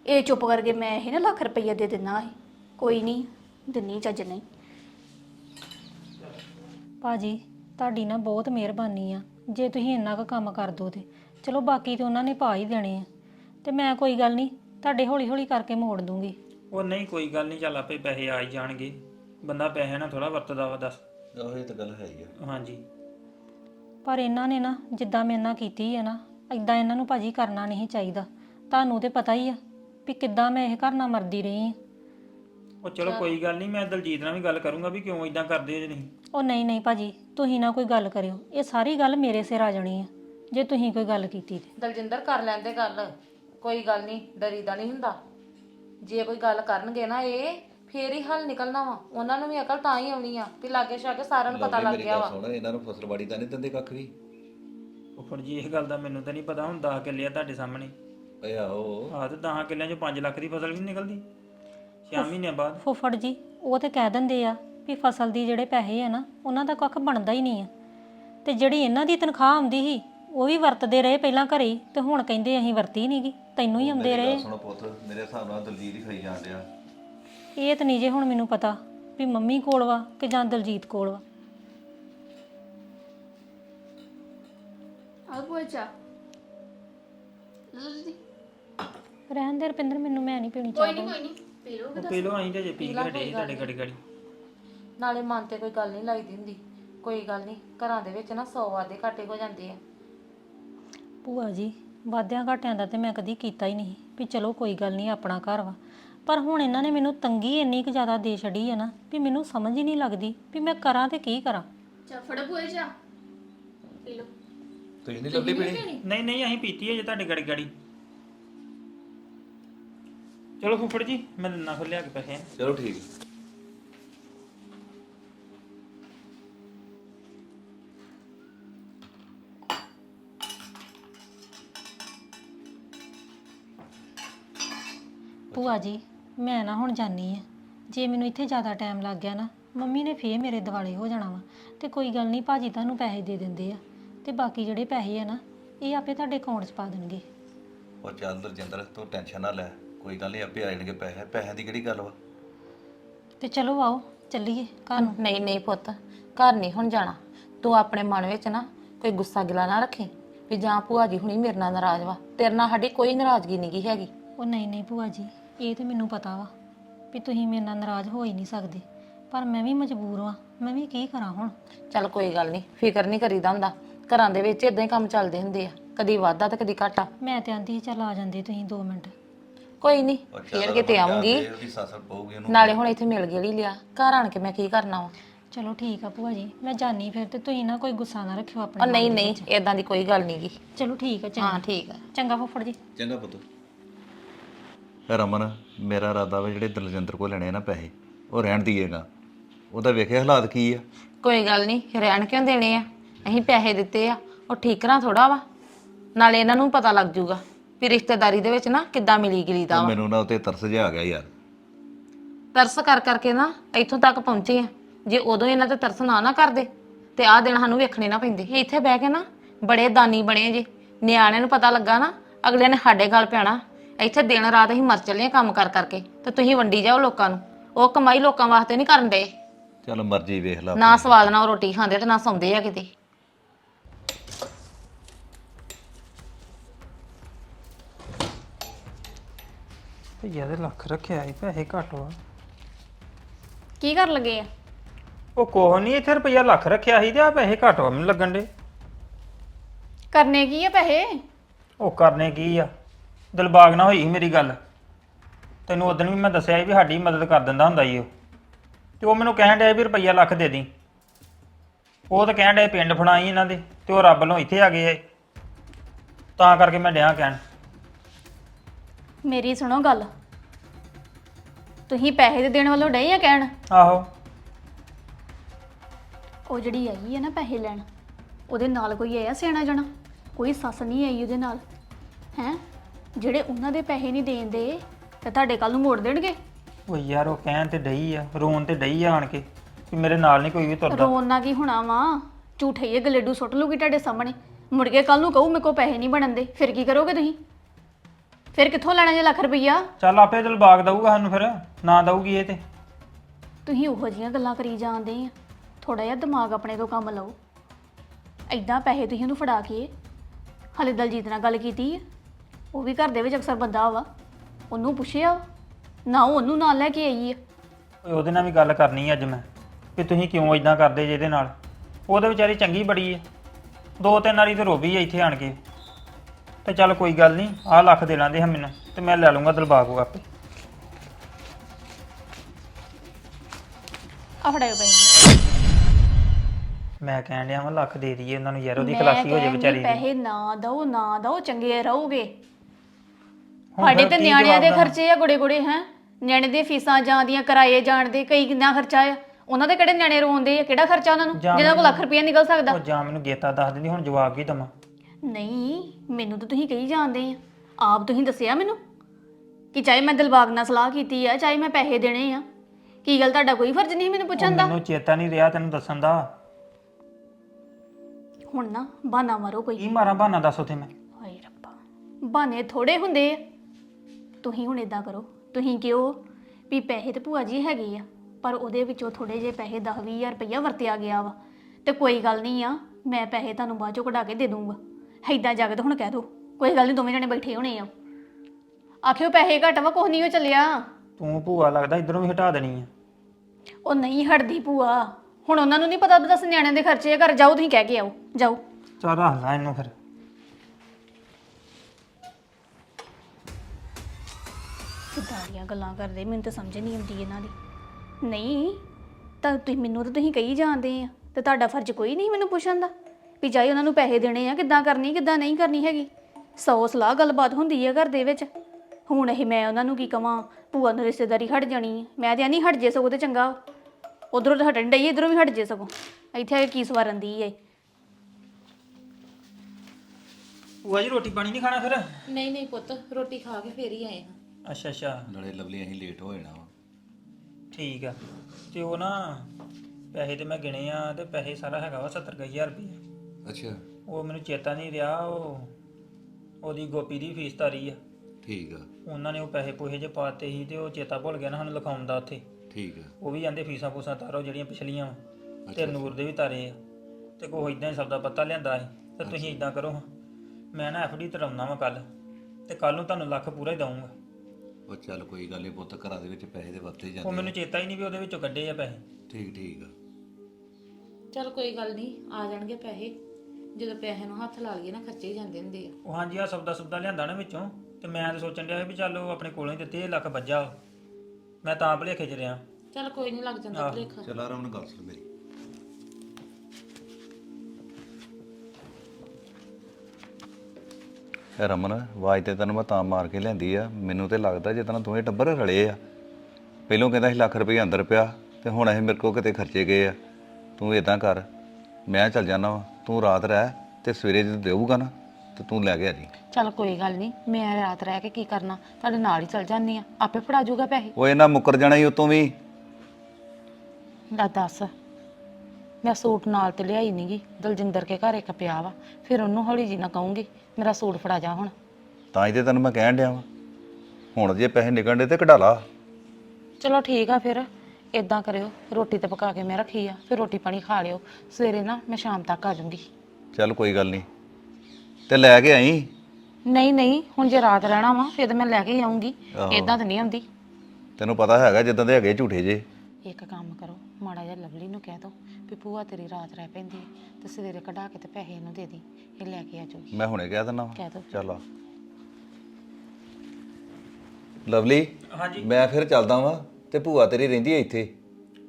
ਇਹ ਚੁੱਪ ਕਰਕੇ ਮੈਂ ਇਹ ਨਾ ਲੱਖ ਰੁਪਈਆ ਦੇ ਦੇਣਾ ਇਹ ਕੋਈ ਨਹੀਂ, ਦਿੰਨੀ ਚੱਜ ਨਹੀਂ। ਭਾਜੀ, ਤੁਹਾਡੀ ਨਾ ਬਹੁਤ ਮਿਹਰਬਾਨੀ ਆ। ਜੇ ਤੁਸੀਂ ਇੰਨਾ ਕੁ ਕੰਮ ਕਰ ਦੋ ਤੇ। ਚਲੋ ਬਾਕੀ ਤੇ ਉਹਨਾਂ ਨੇ ਪਾ ਹੀ ਦੇਣੇ ਆ। ਤੇ ਮੈਂ ਕੋਈ ਗੱਲ ਨਹੀਂ ਤੁਹਾਡੇ ਹੌਲੀ ਹੌਲੀ ਕਰਕੇ ਮੋੜ ਦੂੰਗੀ। ਉਹ ਨਹੀਂ ਕੋਈ ਗੱਲ ਨਹੀਂ ਚੱਲ ਆਪੇ ਪੈਸੇ ਆ ਹੀ ਜਾਣਗੇ। ਬੰਦਾ ਪੈਸੇ ਨਾਲ ਥੋੜਾ ਵਰਤਦਾ ਵਾ ਦੱਸ। ਉਹ ਇਹ ਤਾਂ ਗੱਲ ਹੈ ਹੀ ਆ। ਹਾਂਜੀ। ਪਰ ਇਹਨਾਂ ਨੇ ਨਾ ਜਿੱਦਾਂ ਮੇਰੇ ਨਾਲ ਕੀਤੀ ਹੈ ਨਾ ਇਦਾਂ ਇਹਨਾਂ ਨੂੰ ਭਾਜੀ ਕਰਨਾ ਨਹੀਂ ਚਾਹੀਦਾ। ਤੁਹਾਨੂੰ ਤੇ ਪਤਾ ਹੀ ਆ ਵੀ ਕਿੱਦਾਂ ਮੈਂ ਇਹ ਘਰ ਨਾਲ ਮਰਦੀ ਰਹੀ ਆ। ਉਹ ਚਲੋ ਕੋਈ ਗੱਲ ਨਹੀਂ ਮੈਂ ਦਲਜੀਤ ਨਾਲ ਵੀ ਗੱਲ ਕਰੂੰਗਾ ਵੀ ਕਿਉਂ ਇਦਾਂ ਕਰਦੇ ਹੋ ਜੇ ਨਹੀਂ ਉਹ ਨਹੀਂ ਨਹੀਂ ਭਾਜੀ ਤੁਸੀਂ ਨਾ ਕੋਈ ਗੱਲ ਕਰਿਓ। ਇਹ ਸਾਰੀ ਗੱਲ ਮੇਰੇ ਸਿਰ ਆ ਜਾਣੀ ਆ। ਜੇ ਤੁਸੀਂ ਕੋਈ ਗੱਲ ਕੀਤੀ ਤੇ। ਦਲਜਿੰਦਰ ਕਰ ਲੈਂਦੇ ਗੱਲ। ਕੋਈ ਗੱਲ ਨਹੀਂ ਡਰੀਦਾ ਨਹੀਂ ਹੁੰਦਾ। ਜੇ ਕੋਈ ਗੱਲ ਕਰਨਗੇ ਨਾ ਇਹ ਫੇਰ ਹੀ ਹੱਲ ਨਿਕਲਣਾ ਵਾ। ਉਹਨਾਂ ਨੂੰ ਵੀ ਅਕਲ ਤਾਂ ਹੀ ਆਉਣੀ ਆ ਵੀ ਲਾਗੇ ਛਾਗੇ ਸਾਰਿਆਂ ਨੂੰ ਪਤਾ ਲੱਗ ਗਿਆ ਵਾ। ਸੁਣ ਇਹਨਾਂ ਨੂੰ ਫਸਲਵਾੜੀ ਤਾਂ ਨਹੀਂ ਦਿੰਦੇ ਕੱਖ ਵੀ। ਉੱਪਰ ਜੀ ਇਹ ਗੱਲ ਦਾ ਮੈਨੂੰ ਤਾਂ ਨਹੀਂ ਪਤਾ ਹੁਣ 10 ਕਿੱਲੇ ਆ ਤੁਹਾਡੇ ਸਾਹਮਣੇ। ਓਏ ਆਹੋ। ਆਹ ਤੇ 10 ਕਿੱਲਿਆਂ ਚੋਂ 5 ਲੱਖ ਦੀ ਫਸਲ ਵੀ ਨੀ ਨਿਕਲਦੀ। 6 ਮਹੀਨਿਆਂ ਬਾਅਦ। ਫੁੱਫੜ ਜੀ ਉਹ ਤੇ ਕਹਿ ਦਿੰਦੇ ਆ ਵੀ ਫਸਲ ਦੀ ਜਿਹੜੇ ਪੈਸੇ ਆ ਨਾ ਉਹਨਾਂ ਦਾ ਕੱਖ ਬਣਦਾ ਹੀ ਨਹੀਂ ਆ। ਤੇ ਜਿਹੜੀ ਇਹਨਾਂ ਦੀ ਤਨਖਾਹ ਆਉਂਦੀ ਸੀ ਉਹ ਵੀ ਵਰਤਦੇ ਰਹੇ ਪਹਿਲਾਂ ਘਰੇ ਹੀ ਤੇ ਹੁਣ ਕਹਿੰਦੇ ਅਸੀਂ ਵਰਤੀ ਨਹੀਂਗੀ ਤੈਨੂੰ ਹੀ ਆਉਂਦੇ ਰਹੇ। ਸੁਣੋ ਪੁੱਤ ਮੇਰੇ ਹਿਸਾਬ ਨਾਲ ਦਲਜੀਤ ਹੀ ਖਾਈ ਜਾਣ ਡਿਆ ਇਹ ਤਾਂ ਨਹੀਂ ਜੇ ਹੁਣ ਮੈਨੂੰ ਪਤਾ ਵੀ ਮੰਮੀ ਕੋਲ ਵਾ ਕਿ ਜਾਂ ਦਲਜੀਤ ਕੋਲ ਵਾ। ਆਹ ਲਲਦੀ ਰਹਿਣ ਦੇ ਰਪਿੰਦਰ ਮੈਨੂੰ ਮੈਂ ਨਹੀਂ ਪੀਣੀ ਕੋਈ ਚਾਹ ਨਹੀਂ ਕੋਈ ਨਹੀਂ ਪੀ ਲਓ ਉਹ ਪਹਿਲੋਂ ਆਈ ਤੇ ਜੇ ਪੀ ਕੇ ਸੀ ਤੁਹਾਡੇ ਗੜੀ ਗੜੀ ਨਾਲੇ ਮਨ ਤੇ ਕੋਈ ਗੱਲ ਨਹੀਂ ਲੱਗਦੀ ਹੁੰਦੀ। ਕੋਈ ਗੱਲ ਨਹੀਂ ਘਰਾਂ ਦੇ ਵਿੱਚ ਨਾ 100 ਵਾਦੇ ਘਾਟੇ ਹੋ ਜਾਂਦੇ ਆ। ਭੂਆ ਜੀ ਵਾਦਿਆਂ ਘਾਟਿਆਂ ਦਾ ਤੇ ਮੈਂ ਕਦੀ ਕੀਤਾ ਹੀ ਨਹੀਂ ਵੀ ਚਲੋ ਕੋਈ ਗੱਲ ਨਹੀਂ ਆਪਣਾ ਘਰ ਵਾ। ਪਰ ਹੁਣ ਇਹਨਾਂ ਨੇ ਮੈਨੂੰ ਤੰਗੀ ਇੰਨੀ ਕੁ ਜ਼ਿਆਦਾ ਦੇ ਛੜੀ ਹੈ ਨਾ ਵੀ ਮੈਨੂੰ ਸਮਝ ਹੀ ਨਹੀਂ ਲੱਗਦੀ ਵੀ ਮੈਂ ਕਰਾਂ ਤੇ ਕੀ ਕਰਾਂ। ਚਾ ਫੜ ਪੁੱਛਾ ਪੀ ਲਓ। ਤੁਸੀਂ ਨਹੀਂ ਲੱਭੀ ਪੀਣੀ? ਨਹੀਂ ਨਹੀਂ ਅਸੀਂ ਪੀਤੀ ਹੈ ਜੇ ਤੁਹਾਡੇ ਗੜੀ ਗੜੀ। ਚਲੋ ਫੁੱਫੜ ਜੀ ਮੈਂ ਦਿੰਦਾ ਫਿਰ ਲਿਆ ਕੇ ਪੈਸੇ। ਚਲੋ ਠੀਕ। ਭੂਆ ਜੀ ਮੈਂ ਨਾ ਹੁਣ ਜਾਨੀ ਆ। ਜੇ ਮੈਨੂੰ ਇੱਥੇ ਜ਼ਿਆਦਾ ਟਾਈਮ ਲੱਗ ਗਿਆ ਨਾ ਮੰਮੀ ਨੇ ਫੇਰ ਮੇਰੇ ਦਿਵਾਲੇ ਹੋ ਜਾਣਾ ਵਾ। ਤੇ ਕੋਈ ਗੱਲ ਨਹੀਂ ਭਾਜੀ ਤੁਹਾਨੂੰ ਪੈਸੇ ਦੇ ਦਿੰਦੇ ਆ। ਤੇ ਬਾਕੀ ਜਿਹੜੇ ਪੈਸੇ ਆ ਨਾ ਇਹ ਆਪੇ ਤੁਹਾਡੇ ਅਕਾਊਂਟ 'ਚ ਪਾ ਦੇਣਗੇ। ਉਹ ਚੱਲ ਦਲਜਿੰਦਰ ਤੂੰ ਟੈਨਸ਼ਨ ਨਾ ਲੈ। ਕੋਈ ਗੱਲ ਨਹੀਂ ਆਪੇ ਆ ਜਾਣਗੇ ਪੈਸੇ। ਪੈਸਿਆਂ ਦੀ ਕਿਹੜੀ ਗੱਲ ਵਾ? ਤੇ ਚਲੋ ਆਓ ਚੱਲੀਏ ਘਰ ਨੂੰ। ਨਹੀਂ ਨਹੀਂ ਪੁੱਤ ਘਰ ਨਹੀਂ ਹੁਣ ਜਾਣਾ। ਤੂੰ ਆਪਣੇ ਮਨ ਵਿੱਚ ਨਾ ਕੋਈ ਗੁੱਸਾ ਗਿਲਾ ਨਾ ਰੱਖੀ ਵੀ ਜਾਂ ਭੂਆ ਜੀ ਹੁਣੀ ਮੇਰੇ ਨਾਲ ਨਾਰਾਜ਼ ਵਾ। ਤੇਰੇ ਨਾਲ ਸਾਡੀ ਕੋਈ ਨਾਰਾਜ਼ਗੀ ਨਹੀਂਗੀ ਹੈਗੀ। ਉਹ ਨਹੀਂ ਨਹੀਂ ਭੂਆ ਜੀ। ਇਹ ਤੇ ਮੈਨੂੰ ਪਤਾ ਵਾ ਵੀ ਤੁਸੀਂ ਮੇਰੇ ਨਾਲ ਨਾਰਾਜ਼ ਹੋ ਹੀ ਨਹੀਂ ਸਕਦੇ ਪਰ ਮੈਂ ਵੀ ਮਜਬੂਰ ਹਾਂ ਮੈਂ ਵੀ ਕੀ ਕਰਾਂ ਹੁਣ? ਚੱਲ ਕੋਈ ਗੱਲ ਨਹੀਂ ਫਿਕਰ ਨਹੀਂ ਕਰੀਦਾ ਹੁੰਦਾ ਘਰਾਂ ਦੇ ਵਿੱਚ ਇਦਾਂ ਹੀ ਕੰਮ ਚੱਲਦੇ ਹੁੰਦੇ ਆ ਕਦੀ ਵਾਧਾ ਤੇ ਕਦੀ ਘਾਟਾ। ਮੈਂ ਤੇ ਆਂਦੀ ਚੱਲ ਆ ਜਾਂਦੇ ਤੁਸੀਂ 2 ਮਿੰਟ। ਕੋਈ ਨਹੀਂ ਫੇਰ ਕਿਤੇ ਆਉਂਗੀ। ਉਹਦੀ ਸੱਸ ਪਊਗੀ ਉਹਨੂੰ। ਨਾਲੇ ਹੁਣ ਇੱਥੇ ਮਿਲ ਗਈ ਲਿਆ ਘਰ ਆਣ ਕੇ ਮੈਂ ਕੀ ਕਰਨਾ ਵਾ? ਚਲੋ ਠੀਕ ਆ ਭੂਆ ਜੀ ਮੈਂ ਜਾਨੀ ਫਿਰ ਤੇ ਤੁਸੀਂ ਨਾ ਕੋਈ ਗੁੱਸਾ ਨਾ ਰੱਖਿਓ ਉਹ ਆਪਣੇ ਨਹੀਂ ਨਹੀਂ ਇਦਾਂ ਦੀ ਕੋਈ ਗੱਲ ਨਹੀਂਗੀ ਚਲੋ ਠੀਕ ਆ ਹਾਂ ਚੰਗਾ ਠੀਕ ਆ। ਚੰਗਾ ਫੁੱਫੜ ਜੀ। ਚੰਗਾ ਪੁੱਤ। ਰਮਨ ਮੇਰਾ ਇਰਾਦਾ ਵਾ ਜਿਹੜੇ ਦਲਜਿੰਦਰ ਕੋਲ ਲੈਣੇ ਆ ਨਾ ਪੈਸੇ ਉਹ ਰਹਿਣ ਦੀਏਗਾ। ਉਹਦਾ ਵੇਖਿਆ ਹਾਲਾਤ ਕੀ ਆ? ਕੋਈ ਗੱਲ ਨਹੀਂ ਰਹਿਣ ਕਿਉਂ ਦੇਣੇ ਆ? ਅਸੀਂ ਪੈਸੇ ਦਿੱਤੇ ਆ ਉਹ ਠੀਕਰਾ ਥੋੜਾ ਵਾ। ਨਾਲੇ ਇਹਨਾਂ ਨੂੰ ਪਤਾ ਲੱਗ ਜੂਗਾ ਵੀ ਰਿਸ਼ਤੇਦਾਰੀ ਦੇ ਵਿੱਚ ਨਾ ਕਿੱਦਾਂ ਮਿਲੀ ਗਿਲੀ ਦਾ ਵਾ। ਮੈਨੂੰ ਨਾ ਉਤੇ ਤਰਸ ਜਿਹਾ ਆ ਗਿਆ ਯਾਰ। ਤਰਸ ਕਰ ਕਰਕੇ ਨਾ ਇੱਥੋਂ ਤੱਕ ਪਹੁੰਚੇ ਆ। ਜੇ ਉਦੋਂ ਇਹਨਾਂ ਤੇ ਤਰਸ ਨਾ ਨਾ ਕਰਦੇ ਤੇ ਆਹ ਦਿਨ ਸਾਨੂੰ ਵੇਖਣੇ ਨਾ ਪੈਂਦੇ। ਇੱਥੇ ਬਹਿ ਕੇ ਨਾ ਬੜੇ ਦਾਨੀ ਬਣੇ ਜੇ। ਨਿਆਣਿਆਂ ਨੂੰ ਪਤਾ ਲੱਗਾ ਨਾ ਅਗਲੇ ਨੇ ਸਾਡੇ ਗੱਲ ਪੈਣਾ। ਇੱਥੇ ਦਿਨ ਰਾਤ ਅਸੀਂ ਮਰ ਚੱਲੇ ਆ ਕੰਮ ਕਰ ਕਰਕੇ ਤੇ ਤੁਸੀਂ ਵੰਡੀ ਜਾਓ ਲੋਕਾਂ ਨੂੰ। ਉਹ ਕਮਾਈ ਲੋਕਾਂ ਵਾਸਤੇ ਨਹੀਂ ਕਰਨ ਦੇ। ਚੱਲ ਮਰਜ਼ੀ ਵੇਖ ਲਾ ਨਾ ਸਵਾਦ ਨਾਲ ਉਹ ਰੋਟੀ ਖਾਂਦੇ ਤੇ ਨਾ ਸੌਂਦੇ ਆ ਕਿਤੇ। ਤੇ ਜ਼ਿਆਦਾ ਲੱਖ ਰੱਖਿਆ ਸੀ ਪੈਸੇ ਘੱਟ ਵਾ। ਕੀ ਕਰਨ ਲੱਗੇ ਆ? ਉਹ ਕੋਹ ਨਹੀਂ ਇੱਥੇ ਰੁਪਈਆ ਲੱਖ ਰੱਖਿਆ ਸੀ ਤੇ ਆ ਪੈਸੇ ਘੱਟ ਵਾ ਮੈਨੂੰ ਲੱਗਣ ਦੇ। ਕਰਨੇ ਕੀ ਆ ਪੈਸੇ? ਉਹ ਕਰਨੇ ਕੀ ਆ? ਦਿਲਬਾਗ ਨਾ ਹੋਈ ਸੀ ਮੇਰੀ ਗੱਲ। ਤੈਨੂੰ ਉਦੋਂ ਵੀ ਮੈਂ ਦੱਸਿਆ ਸੀ ਵੀ ਸਾਡੀ ਮਦਦ ਕਰ ਦਿੰਦਾ ਹੁੰਦਾ ਈ ਉਹ। ਤੇ ਉਹ ਮੈਨੂੰ ਕਹਿਣ ਡਿਆ ਵੀ ਰੁਪਈਆ ਲੱਖ ਦੇ ਦੀ। ਉਹ ਤਾਂ ਕਹਿਣ ਡਿਆ ਪਿੰਡ ਫੜਾਈ ਇਹਨਾਂ ਦੇ ਤੇ ਉਹ ਰੱਬ ਵੱਲੋਂ ਇੱਥੇ ਆ ਗਏ ਆ ਤਾਂ ਕਰਕੇ ਮੈਂ ਡਿਆ ਕਹਿਣ। ਮੇਰੀ ਸੁਣੋ ਗੱਲ। ਤੁਸੀਂ ਪੈਸੇ ਦੇ ਦੇਣ ਵੱਲੋਂ ਡਏ ਆ ਕਹਿਣ? ਆਹੋ। ਉਹ ਜਿਹੜੀ ਆਈ ਹੈ ਨਾ ਪੈਸੇ ਲੈਣ ਉਹਦੇ ਨਾਲ ਕੋਈ ਆਇਆ ਸਿਆਣਾ ਜਣਾ? ਕੋਈ ਸੱਸ ਨਹੀਂ ਆਈ ਉਹਦੇ ਨਾਲ? ਹੈ? ਜਿਹੜੇ ਉਹਨਾਂ ਦੇ ਪੈਸੇ ਨਹੀਂ ਦੇਂਦੇ ਤੇ ਤੁਹਾਡੇ ਕੱਲ ਨੂੰ ਮੋੜ ਦੇਣਗੇ? ਉਹ ਯਾਰ ਉਹ ਕਹਿਣ ਤੇ ਡਈ ਆ ਰੋਣ ਤੇ ਡਈ ਆ ਆਣ ਕੇ ਵੀ ਮੇਰੇ ਨਾਲ ਨਹੀਂ ਕੋਈ ਵੀ ਤੁਰਦਾ। ਰੋਣ ਨਾ ਕੀ ਹੋਣਾ ਵਾ? ਝੂਠੇ ਇਹ ਗਲੇਡੂ ਸੁੱਟ ਲੂਗੀ ਤੁਹਾਡੇ ਸਾਹਮਣੇ। ਮੁੜ ਕੇ ਕੱਲ ਨੂੰ ਕਹੂ ਮੇਰੇ ਕੋ ਪੈਸੇ ਨਹੀਂ ਬਣਨਦੇ ਫਿਰ ਕੀ ਕਰੋਗੇ ਤੁਸੀਂ? ਫਿਰ ਕਿੱਥੋਂ ਲੈਣਾ ਜੇ ਲੱਖ ਰੁਪਈਆ? ਚੱਲ ਆਪੇ ਦਿਲਬਾਗ ਦਊਗਾ ਸਾਨੂੰ ਫਿਰ ਨਾ ਦਊਗੀ ਇਹ ਤੇ। ਤੁਸੀਂ ਉਹੋ ਜੀਆਂ ਗੱਲਾਂ ਕਰੀ ਜਾਂਦੇ ਆ। ਥੋੜਾ ਜਿਹਾ ਦਿਮਾਗ ਆਪਣੇ ਤੋਂ ਕੰਮ ਲਓ। ਐਦਾਂ ਪੈਸੇ ਤੁਸੀਂ ਉਹਨੂੰ ਫੜਾ ਕੇ ਹਲੇ ਦਲਜੀਤ ਨਾਲ ਗੱਲ ਕੀਤੀ ਹੈ ਉਹ ਵੀ ਘਰ ਦੇ ਵਿੱਚ ਅਕਸਰ ਬੰਦਾ ਵਾ ਉਹਨੂੰ ਪੁੱਛਿਆ। ਨਾ ਉਹ ਉਹਨੂੰ ਨਾਲ ਲੈ ਕੇ ਆਈ ਹੈ ਓਏ ਉਹਦੇ ਨਾਲ ਵੀ ਗੱਲ ਕਰਨੀ ਅੱਜ ਮੈਂ ਕਿ ਤੁਸੀਂ ਕਿਉਂ ਇਦਾਂ ਕਰਦੇ ਜੇ ਇਹਦੇ ਨਾਲ? ਉਹਦੇ ਵਿਚਾਰੀ ਚੰਗੀ ਬੜੀ ਹੈ ਦੋ ਤਿੰਨ ਵਾਰੀ ਤੇ ਰੋਬੀ ਆ ਇੱਥੇ ਆਣ ਕੇ। ਤੇ ਚੱਲ ਕੋਈ ਗੱਲ ਨਹੀਂ ਆਹ ਲੱਖ ਦੇ ਲਾਂਦੇ ਹਾਂ ਮੈਨੂੰ ਤੇ ਮੈਂ ਲੈ ਲੂੰਗਾ ਦਿਲਬਾਗ ਕੋ ਆਪੇ। ਆ ਫੜਾਇਓ ਪੈਸੇ ਮੈਂ ਕਹਿਣ ਡਿਆ ਵਾਂ ਲੱਖ ਦੇ ਦਈਏ ਉਹਨਾਂ ਨੂੰ ਯਾਰ ਉਹਦੀ ਮੈਂ ਖਲਾਸੀ ਹੋ ਜਾਏ ਕਹਿੰਦੀ ਵਿਚਾਰੀ ਦੀ। ਪੈਸੇ ਨਾ ਦਓ ਨਾ ਦਓ ਚੰਗੇ ਰਹੋਗੇ। ਹੁਣ ਸਾਡੇ ਫਿਰ ਤੇ ਕੀ ਨਿਆਣਿਆਂ ਦੇ ਜਵਾਬ ਦੇਵਾਂ? ਖਰਚੇ ਆ ਗੁੜੇ ਗੁੜੇ ਹੈ? ਨਿਆਣੇ ਦੀਆਂ ਫੀਸਾਂ ਜਾਂਦੀਆਂ ਕਿਰਾਏ ਜਾਣ ਦੇ ਕਈ ਕਿੰਨਾ ਖਰਚਾ ਆ? ਉਹਨਾਂ ਦੇ ਕਿਹੜੇ ਨਿਆਣੇ ਰੋਂਦੇ ਆ? ਕਿਹੜਾ ਖਰਚਾ ਉਹਨਾਂ ਨੂੰ? ਜਾਂ ਜਿਹਨਾਂ ਕੋਲ ਲੱਖ ਰੁਪਇਆ ਨਿਕਲ ਸਕਦਾ। ਉਹ ਜਾਂ ਮੈਨੂੰ ਗੇਤਾ ਦੱਸ ਦਿੰਦੀ ਹੁਣ ਜਵਾਬ ਕੀ ਦਵਾਂ? ਨਹੀਂ ਮੈਨੂੰ ਤਾਂ ਤੁਸੀਂ ਕਹੀ ਜਾਂਦੇ ਆ। ਆਪ ਤੁਸੀਂ ਦੱਸਿਆ ਮੈਨੂੰ ਕਿ ਚਾਹੇ ਮੈਂ ਦਿਲਬਾਗ ਨਾਲ ਸਲਾਹ ਕੀਤੀ ਆ ਚਾਹੇ ਮੈਂ ਪੈਸੇ ਦੇਣੇ ਆ। ਕੀ ਗੱਲ ਤੁਹਾਡਾ ਕੋਈ ਫਰਜ਼ ਨਹੀਂ ਮੈਨੂੰ ਪੁੱਛਣ ਦਾ? ਮੈਨੂੰ ਚੇਤਾ ਨਹੀਂ ਰਿਹਾ ਤੈਨੂੰ ਦੱਸਣ ਦਾ। ਹੁਣ ਨਾ ਬਹਾਨਾ ਮਾਰੋ ਕੋਈ। ਕੀ ਮਾਰਾਂ? ਬਹਾਨਾ ਦੱਸ ਉਥੇ ਮੈਂ। ਹਾਏ ਰੱਬਾ। ਬਹਾਨੇ ਥੋੜੇ ਹੁੰਦੇ ਆ। ਤੁਸੀਂ ਹੁਣ ਇਦਾਂ ਕਰੋ ਤੁਸੀਂ ਕਿਉਂ ਵੀ ਪੈਸੇ ਤੇ ਭੂਆ ਜੀ ਹੈਗੇ ਆ ਪਰ ਉਹਦੇ ਵਿੱਚੋਂ ਥੋੜੇ ਜਿਹੇ ਪੈਸੇ 10 20000 ਰੁਪਇਆ ਵਰਤਿਆ ਗਿਆ ਵਾ। ਤੇ ਕੋਈ ਗੱਲ ਨਹੀਂ ਆ ਮੈਂ ਪੈਸੇ ਤੁਹਾਨੂੰ ਬਾਅਦ ਚੋਂ ਕਢਾ ਕੇ ਦੇ ਦੂੰਗਾ। ਐਦਾਂ ਜਾ ਕੇ ਤਾਂ ਹੁਣ ਕਹਿ ਦੋ ਕੋਈ ਗੱਲ ਨਹੀਂ ਦੋਵੇਂ ਜਣੇ ਬੈਠੇ ਹੋਣੇ ਆ। ਆਖਿਓ ਪੈਸੇ ਘੱਟ ਵਾ ਕੁਛ ਨਹੀਂ ਉਹ ਚੱਲਿਆ। ਤੂੰ ਭੂਆ ਲੱਗਦਾ ਇਧਰੋਂ ਵੀ ਹਟਾ ਦੇਣੀ ਆ। ਉਹ ਨਹੀਂ ਹਟਦੀ ਭੂਆ ਹੁਣ ਉਹਨਾਂ ਨੂੰ ਨਹੀਂ ਪਤਾ ਦੱਸ ਨਿਆਣਿਆਂ ਦੇ ਖਰਚੇ ਆ ਘਰ ਜਾਓ ਤੁਸੀਂ ਕਹਿ ਕੇ ਆਓ ਜਾਓ। ਚੱਲ ਰੱਖ ਲੈ ਇਹਨੂੰ ਫਿਰ। ਦੀਆਂ ਗੱਲਾਂ ਕਰਦੇ ਮੈਨੂੰ ਤਾਂ ਸਮਝ ਨਹੀਂ ਆਉਂਦੀ ਇਹਨਾਂ ਦੀ। ਨਹੀਂ ਤਾਂ ਤੁਸੀਂ ਮੈਨੂੰ ਤਾਂ ਤੁਸੀਂ ਕਹੀ ਜਾਂਦੇ ਆ ਤੇ ਤੁਹਾਡਾ ਫਰਜ਼ ਕੋਈ ਨਹੀਂ ਮੈਨੂੰ ਪੁੱਛਣ ਦਾ ਵੀ ਜਾਈ ਉਹਨਾਂ ਨੂੰ ਪੈਸੇ ਦੇਣੇ ਆ ਕਿੱਦਾਂ ਕਰਨੀ ਕਿੱਦਾਂ ਨਹੀਂ ਕਰਨੀ ਹੈਗੀ। ਸੌ ਸਲਾਹ ਗੱਲਬਾਤ ਹੁੰਦੀ ਹੈ ਘਰ ਦੇ ਵਿੱਚ। ਹੁਣ ਇਹ ਮੈਂ ਉਹਨਾਂ ਨੂੰ ਕੀ ਕਵਾਂ ਭੂਆ ਨੂੰ ਰਿਸ਼ਤੇਦਾਰੀ ਹਟ ਜਾਣੀ ਮੈਂ ਤੇ ਨਹੀਂ ਹਟ ਜੇ ਸਗੋਂ ਤੇ ਚੰਗਾ। ਉਧਰੋਂ ਤਾਂ ਹਟਣ ਡਈ ਇਧਰੋਂ ਵੀ ਹਟ ਜੇ ਸਗੋਂ ਇੱਥੇ ਆ ਕੇ ਕੀ ਸਵਾਰਨ ਦੀ ਏ ਭੂਆ ਜੀ ਰੋਟੀ ਪਾਣੀ ਨਹੀਂ ਖਾਣਾ ਫਿਰ? ਨਹੀਂ ਨਹੀਂ ਪੁੱਤ ਰੋਟੀ ਖਾ ਕੇ ਫੇਰ ਹੀ ਆਏ ਹਾਂ। ਅੱਛਾ ਅੱਛਾ। ਨਾਲੇ ਲਵਲੀ ਅਸੀਂ ਲੇਟ ਹੋ ਜਾਣਾ ਵਾ। ਠੀਕ ਆ। ਤੇ ਉਹ ਨਾ ਪੈਸੇ ਤੇ ਮੈਂ ਗਿਣੇ ਆ ਤੇ ਪੈਸੇ ਸਾਰਾ ਹੈਗਾ ਵਾ 70000 ਰੁਪਏ ਅੱਛਾ। ਉਹ ਮੈਨੂੰ ਚੇਤਾ ਨਹੀਂ ਰਿਹਾ ਉਹ ਉਹਦੀ ਗੋਪੀ ਦੀ ਫੀਸ ਤਾਰੀ ਆ। ਠੀਕ ਆ। ਉਹਨਾਂ ਨੇ ਉਹ ਪੈਸੇ ਪੋਹੇ ਜੇ ਪਾਤੇ ਸੀ ਤੇ ਉਹ ਚੇਤਾ ਭੁੱਲ ਗਿਆ ਨਾ ਸਾਨੂੰ ਲਿਖਾਉਣ ਦਾ ਉੱਥੇ। ਠੀਕ ਆ। ਉਹ ਵੀ ਜਾਂਦੇ ਫੀਸਾਂ ਫੂਸਾਂ ਤਾਰੋ ਜਿਹੜੀਆਂ ਪਿਛਲੀਆਂ ਵਾ ਤੇ ਨੂਰ ਦੇ ਵੀ ਤਾਰੇ ਆ। ਤੇ ਕੋਈ ਇਦਾਂ ਹੀ ਸੌਦਾ ਪੱਤਾ ਲਿਆਂਦਾ ਸੀ ਤੇ ਤੁਸੀਂ ਇਦਾਂ ਕਰੋ। ਮੈਂ ਨਾ ਐਫਡੀ ਤਰਾਉਣਾ ਵਾ ਕੱਲ ਤੇ ਕੱਲ ਨੂੰ ਤੁਹਾਨੂੰ ਲੱਖ ਪੂਰਾ ਹੀ ਦਊਂਗਾ। ਉਹ ਚੱਲ ਕੋਈ ਗੱਲ ਨਹੀਂ ਪੁੱਤ ਘਰਾਂ ਦੇ ਵਿੱਚ ਪੈਸੇ ਦੇ ਉਹ ਜਾਂਦੇ ਮੈਨੂੰ ਚੇਤਾ ਹੀ ਨਹੀਂ ਵੀ ਉਹਦੇ ਵਿੱਚੋਂ ਕੱਢੇ ਆ ਪੈਸੇ। ਠੀਕ ਠੀਕ ਆ। ਚਲ ਕੋਈ ਗੱਲ ਨਹੀਂ ਆ ਜਾਣਗੇ ਪੈਸੇ। ਜਦੋਂ ਪੈਸੇ ਨੂੰ ਹੱਥ ਲਾ ਲਈਏ ਨਾ ਖਰਚੇ ਹੀ ਜਾਂਦੇ ਹੁੰਦੇ ਆ। ਉਹ ਹਾਂਜੀ ਆ ਸੌਦਾ ਸੁਦਾ ਲਿਆਂਦਾ ਨਾ ਵਿੱਚੋਂ ਤੇ ਮੈਂ ਤਾਂ ਸੋਚਣ ਡਿਆ ਸੀ ਵੀ ਚੱਲ ਉਹ ਆਪਣੇ ਕੋਲੋਂ ਹੀ ਦਿੱਤੇ ਇਹ ਲੱਖ ਵੱਜਾ। ਮੈਂ ਤਾਂ ਭੁਲੇਖੇ 'ਚ ਰਿਹਾ। ਚਲ ਕੋਈ ਨਹੀਂ ਲੱਗ ਜਾਂਦਾ ਭੁਲੇਖਾ। ਚੱਲ ਆ ਰਮਨ ਗੱਲ ਸੁਣ ਮੇਰੀ। ਰਮਨ ਆਵਾਜ਼ ਤੇ ਤੈਨੂੰ ਮੈਂ ਤਾਂ ਮਾਰ ਕੇ ਲਿਆਂਦੀ ਆ। ਮੈਨੂੰ ਤੇ ਲੱਗਦਾ ਜਿੱਦਾਂ ਦੋਵੇਂ ਟੱਬਰ ਰਲੇ ਆ। ਪਹਿਲੋਂ ਕਹਿੰਦਾ ਸੀ ਲੱਖ ਰੁਪਏ ਅੰਦਰ ਪਿਆ ਤੇ ਹੁਣ ਇਹ ਮੇਰੇ ਕੋਲ ਕਿਤੇ ਖਰਚੇ ਗਏ ਆ। ਤੂੰ ਇਦਾਂ ਕਰ ਮੈਂ ਚੱਲ ਜਾਣਾ ਵਾ। ਤੂੰ ਰਾਤ ਰਹਿ ਤੇ ਸਵੇਰੇ ਜਦੋਂ ਦੇਊਗਾ ਨਾ ਤੇ ਤੂੰ ਲੈ ਕੇ ਆ ਜੀ। ਚਲ ਕੋਈ ਗੱਲ ਨਹੀਂ ਮੈਂ ਰਾਤ ਰਹਿ ਕੇ ਕੀ ਕਰਨਾ? ਤੁਹਾਡੇ ਨਾਲ ਹੀ ਚਲ ਜਾਂਦੀ ਆ। ਆਪੇ ਫੜਾ ਜੂਗਾ ਪੈਸੇ। ਉਹ ਇਹਨਾਂ ਮੁੱਕਰ ਜਾਣਾ ਹੀ ਉਤੋਂ ਵੀ। ਲੈ ਦੱਸ ਮੈਂ ਸੂਟ ਨਾਲ ਤੇ ਲਿਆਈ ਨਹੀਂਗੀ ਦਲਜਿੰਦਰ ਕੇ ਘਰ ਇੱਕ ਪਿਆ ਵਾ। ਫਿਰ ਉਹਨੂੰ ਹੌਲੀ ਜੀ ਨਾ ਕਹੂੰਗੀ। ਮੇਰਾ ਸੂਟ ਫੜਾ ਜਾ ਹੁਣ। ਤਾਂ ਹੀ ਤੇ ਤੈਨੂੰ ਮੈਂ ਕਹਿਣ ਡਿਆ ਵਾ। ਹੁਣ ਜੇ ਪੈਸੇ ਨਿਕਲਣ ਦੇ ਤੇ ਕਢਾ ਲਾ। ਚਲੋ ਠੀਕ ਆ ਫਿਰ ਇਦਾਂ ਕਰਿਓ ਰੋਟੀ ਤੇ ਪਕਾ ਕੇ ਮੈਂ ਰੱਖੀ ਆ ਫਿਰ ਰੋਟੀ ਪਾਣੀ ਖਾ ਲਿਓ ਸਵੇਰੇ ਨਾ ਮੈਂ ਸ਼ਾਮ ਤੱਕ ਆ ਜਾਊਂਗੀ। ਚੱਲ ਕੋਈ ਗੱਲ ਨਹੀਂ ਤੇ ਲੈ ਕੇ ਆਈ? ਨਹੀਂ ਨਹੀਂ ਹੁਣ ਜੇ ਰਾਤ ਰਹਿਣਾ ਵਾ ਫਿਰ ਤਾਂ ਮੈਂ ਲੈ ਕੇ ਹੀ ਆਉਂਗੀ ਆਹੋ। ਇਦਾਂ ਤਾਂ ਨਹੀਂ ਆਉਂਦੀ। ਤੈਨੂੰ ਪਤਾ ਹੈਗਾ ਜਿੱਦਾਂ ਦੇ ਹੈਗੇ ਝੂਠੇ ਜੇ। ਇੱਕ ਕੰਮ ਕਰੋ ਮਾੜਾ ਜਿਹਾ ਲਵਲੀ ਨੂੰ ਕਹਿ ਦੋ ਵੀ ਭੂਆ ਤੇਰੀ ਰਾਤ ਰਹਿ ਪੈਂਦੀ ਹੈ ਤੇ ਸਵੇਰੇ ਕਢਾ ਕੇ ਤੇ ਪੈਸੇ ਇਹਨੂੰ ਦੇ ਦੀ ਇਹ ਲੈ ਕੇ ਆ ਜਾਊਗੀ। ਮੈਂ ਹੁਣੇ ਕਹਿ ਦਿੰਦਾ ਕਹਿ ਦੋ। ਚੱਲ ਆ। ਲਵਲੀ ਹਾਂਜੀ। ਮੈਂ ਫਿਰ ਚੱਲਦਾ ਵਾਂ ਤੇ ਭੂਆ ਤੇਰੀ ਰਹਿੰਦੀ ਹੈ ਇੱਥੇ।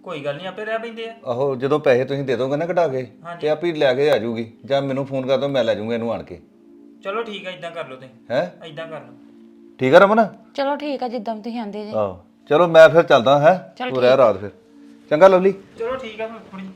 ਕੋਈ ਗੱਲ ਨਹੀਂ ਆਪੇ ਰਹਿ ਪੈਂਦੇ ਆ। ਆਹੋ ਜਦੋਂ ਪੈਸੇ ਤੁਸੀਂ ਦੇ ਦੋਗੇ ਨਾ ਕਢਾ ਕੇ ਤੇ ਆਪੇ ਲੈ ਕੇ ਆ ਜਾਊਗੀ ਜਾਂ ਮੈਨੂੰ ਫੋਨ ਕਰ ਦੋ ਮੈਂ ਲੈ ਜਾਊਂਗਾ ਇਹਨੂੰ ਆਣ ਕੇ। ਚਲੋ ਠੀਕ ਆ ਇਦਾਂ ਕਰ ਲਓ ਤੁਸੀਂ। ਹੈ? ਇਦਾਂ ਕਰ ਲਓ। ਠੀਕ ਆ ਰਮਨ? ਚਲੋ ਠੀਕ ਆ ਜਿੱਦਾਂ ਵੀ ਤੁਸੀਂ ਆਂਦੇ ਜੇ। ਆਹੋ। ਚਲੋ ਮੈਂ ਫਿਰ ਚੱਲਦਾ ਹੈ? ਤੂੰ ਰਹਿ ਰਾਤ ਫਿਰ। ਚੰਗਾ ਲਵਲੀ। ਚਲੋ ਠੀਕ ਆ ਫਿਰ ਥੋੜੀ